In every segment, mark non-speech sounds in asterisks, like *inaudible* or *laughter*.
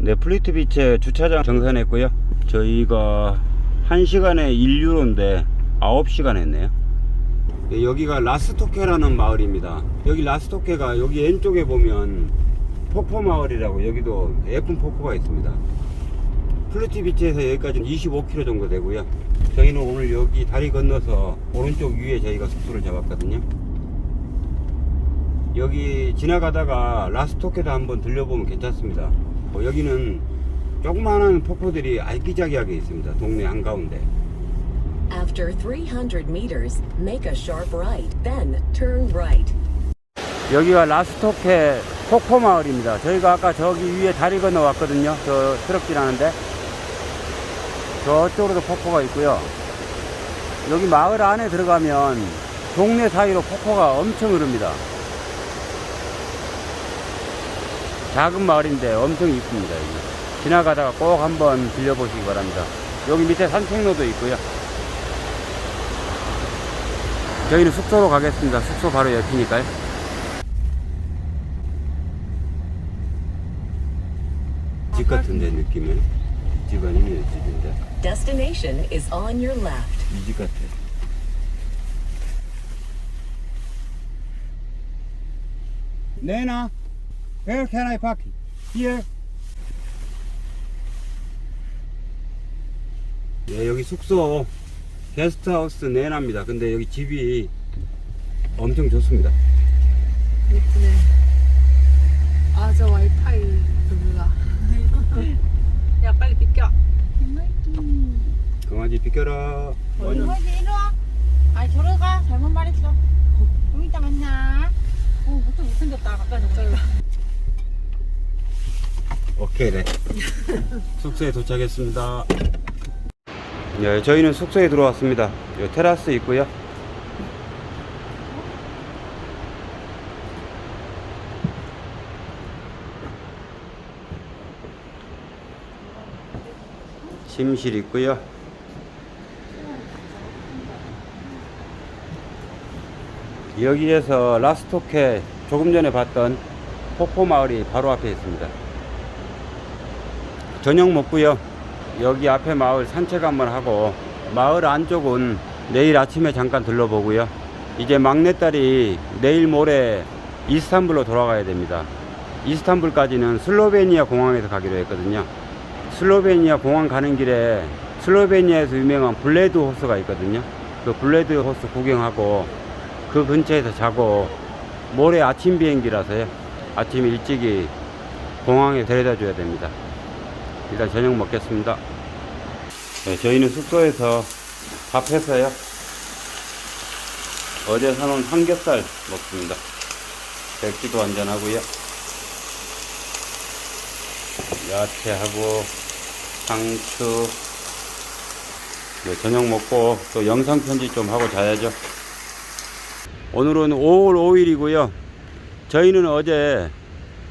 네, 플리트 비치 주차장 정산했고요. 저희가 1시간에 1유로인데 9시간 했네요. 네, 여기가 라스토케라는 마을입니다. 여기 라스토케가 여기 왼쪽에 보면 폭포 마을이라고 여기도 예쁜 폭포가 있습니다. 플리트 비치에서 여기까지는 25km 정도 되고요. 저희는 오늘 여기 다리 건너서 오른쪽 위에 저희가 숙소를 잡았거든요. 여기 지나가다가 라스토케도 한번 들려보면 괜찮습니다. 어, 여기는 조그마한 폭포들이 알기자기하게 있습니다. 동네 한가운데. After 300 meters, make a sharp right, then turn right. 여기가 라스토케 폭포 마을입니다. 저희가 아까 저기 위에 다리 건너 왔거든요. 저 트럭 지나는데. 저쪽으로도 폭포가 있고요. 여기 마을 안에 들어가면 동네 사이로 폭포가 엄청 흐릅니다. 작은 마을인데 엄청 이쁩니다. 여기. 지나가다가 꼭 한번 들려보시기 바랍니다. 여기 밑에 산책로도 있고요. 저희는 숙소로 가겠습니다. 숙소 바로 옆이니까요. 집 같은데 느낌은 집 아니면 집인데 Destination is on your left. 이 집 같아. 네나, where can I park? Here. 네, 여기 숙소 게스트하우스 내나입니다. 근데 여기 집이 엄청 좋습니다. 예쁘네. 아, 저 와이파이 그거가. *laughs* 야, 빨리 비켜. 강아지 비켜라. 뭐지 이리 와. 아 저리 가. 잘못 말했어. 좀 이따 만나. 어, 뭐또 못생겼다. 아까 전에. 네. *laughs* 숙소에 도착했습니다. 네, 저희는 숙소에 들어왔습니다. 여기 테라스 있고요. 침실 있고요. 여기에서 라스토케 조금 전에 봤던 폭포 마을이 바로 앞에 있습니다. 저녁 먹고요. 여기 앞에 마을 산책 한번 하고 마을 안쪽은 내일 아침에 잠깐 들러보고요. 이제 막내딸이 내일 모레 이스탄불로 돌아가야 됩니다. 이스탄불까지는 슬로베니아 공항에서 가기로 했거든요. 슬로베니아 공항 가는 길에 슬로베니아에서 유명한 블레드 호스가 있거든요. 그 블레드 호스 구경하고 그 근처에서 자고 모레 아침 비행기라서요. 아침 일찍이 공항에 데려다 줘야 됩니다. 일단 저녁 먹겠습니다. 네, 저희는 숙소에서 밥 해서요. 어제 사놓은 삼겹살 먹습니다. 맥주도 한잔 하고요. 야채하고 상추. 네, 저녁 먹고 또 영상 편집 좀 하고 자야죠. 오늘은 5월 5일이고요. 저희는 어제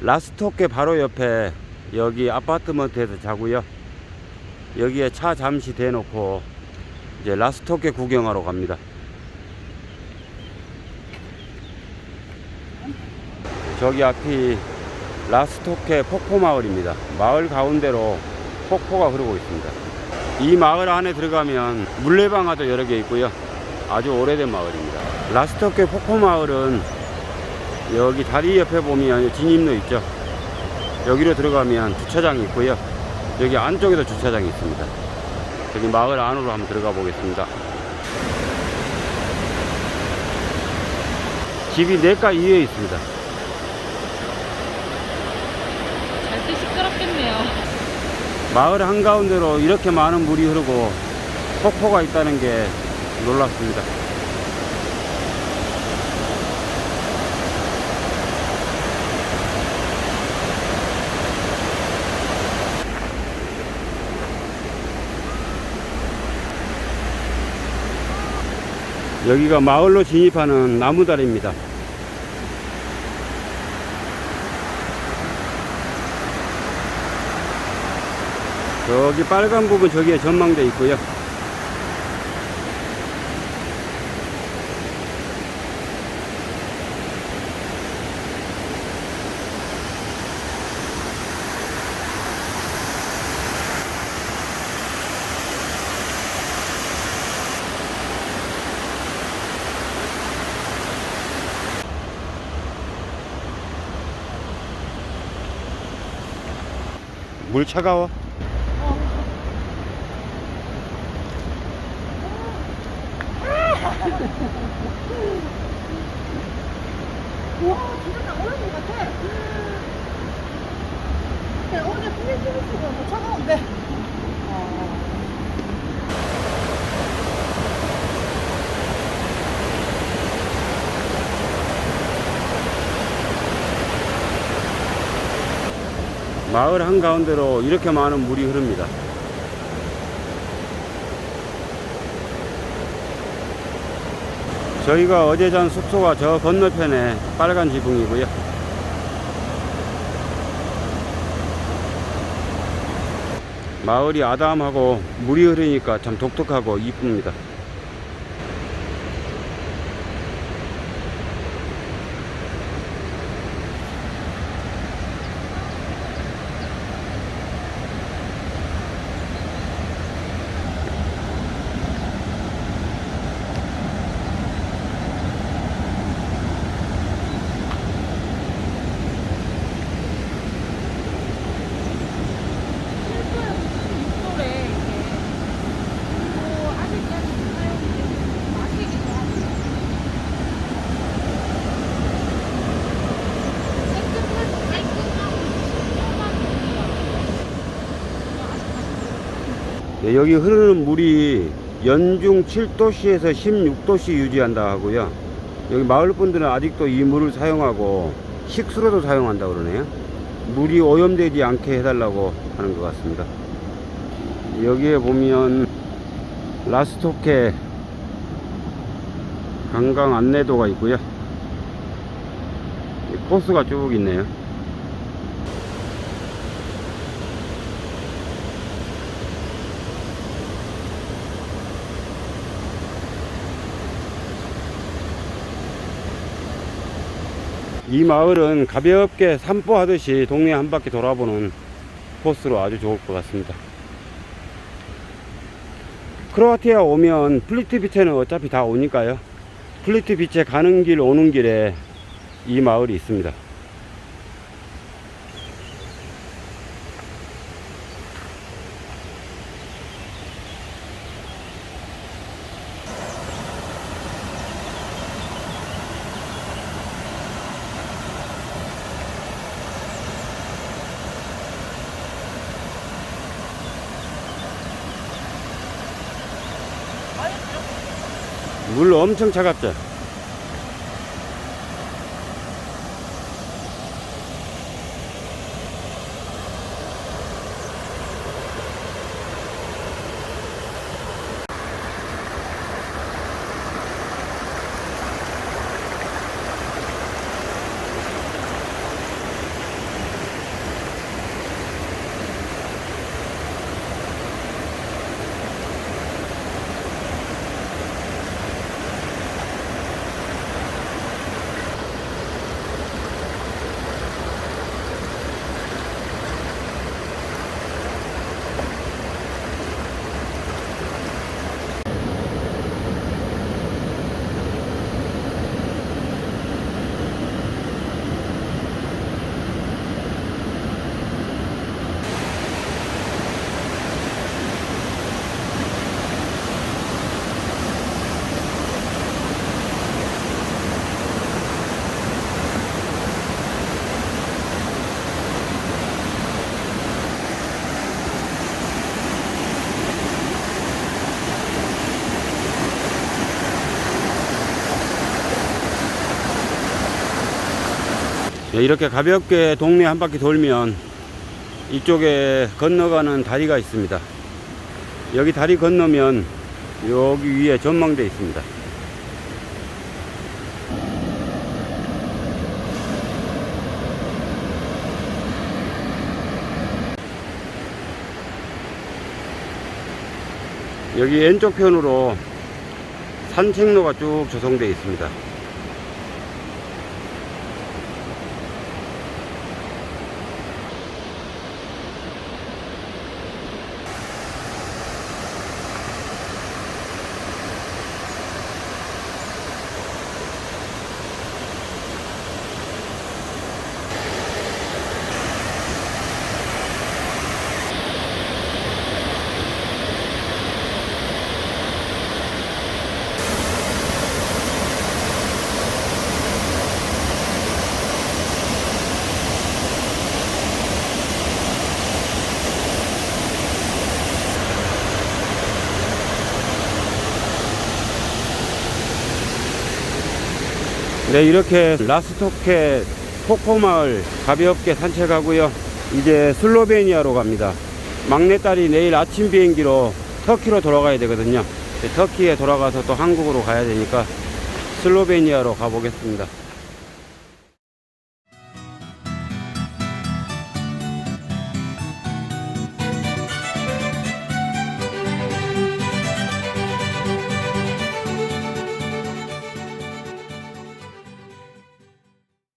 라스토케 바로 옆에 여기 아파트먼트에서 자고요. 여기에 차 잠시 대놓고 이제 라스토케 구경하러 갑니다. 저기 앞이 라스토케 폭포 마을입니다. 마을 가운데로 폭포가 흐르고 있습니다. 이 마을 안에 들어가면 물레방아도 여러 개 있고요. 아주 오래된 마을입니다. 라스토케 폭포 마을은 여기 다리 옆에 보면 진입로 있죠. 여기로 들어가면 주차장이 있고요. 여기 안쪽에도 주차장이 있습니다. 여기 마을 안으로 한번 들어가 보겠습니다. 집이 내가 이에 있습니다. 잘때 시끄럽겠네요. 마을 한가운데로 이렇게 많은 물이 흐르고 폭포가 있다는 게 놀랍습니다. 여기가 마을로 진입하는 나무다리입니다. 저기 빨간 부분 저기에 전망대 있고요. 물 차가워? 와 진짜 나 어려운 것 같아. 어제 플리스부스가 더 차가운데. 어. 마을 한가운데로 이렇게 많은 물이 흐릅니다. 저희가 어제 잔 숙소가 저 건너편에 빨간 지붕이고요. 마을이 아담하고 물이 흐르니까 참 독특하고 이쁩니다. 육도래 이게. 또 아직까지 사용이 마시기도 하고. 깨끗하고 깔끔하고 신선한 물이야. 네, 여기 흐르는 물이 연중 7도씨에서 16도씨 유지한다 하고요. 여기 마을 분들은 아직도 이 물을 사용하고 식수로도 사용한다 그러네요. 물이 오염되지 않게 해달라고 하는 것 같습니다. 여기에 보면 라스토케 관광 안내도가 있고요. 이 코스가 쭉 있네요. 이 마을은 가볍게 산보하듯이 동네 한 바퀴 돌아보는 코스로 아주 좋을 것 같습니다. 크로아티아 오면 플리트 비체는 어차피 다 오니까요. 플리트 비체 가는 길 오는 길에 이 마을이 있습니다. 물 엄청 차갑죠? 네, 이렇게 가볍게 동네 한 바퀴 돌면 이쪽에 건너가는 다리가 있습니다. 여기 다리 건너면 여기 위에 전망대 있습니다. 여기 왼쪽 편으로 산책로가 쭉 조성되어 있습니다. 네, 이렇게 라스토케 코코마을 가볍게 산책하고요. 이제 슬로베니아로 갑니다. 막내딸이 내일 아침 비행기로 터키로 돌아가야 되거든요. 네, 터키에 돌아가서 또 한국으로 가야 되니까 슬로베니아로 가보겠습니다.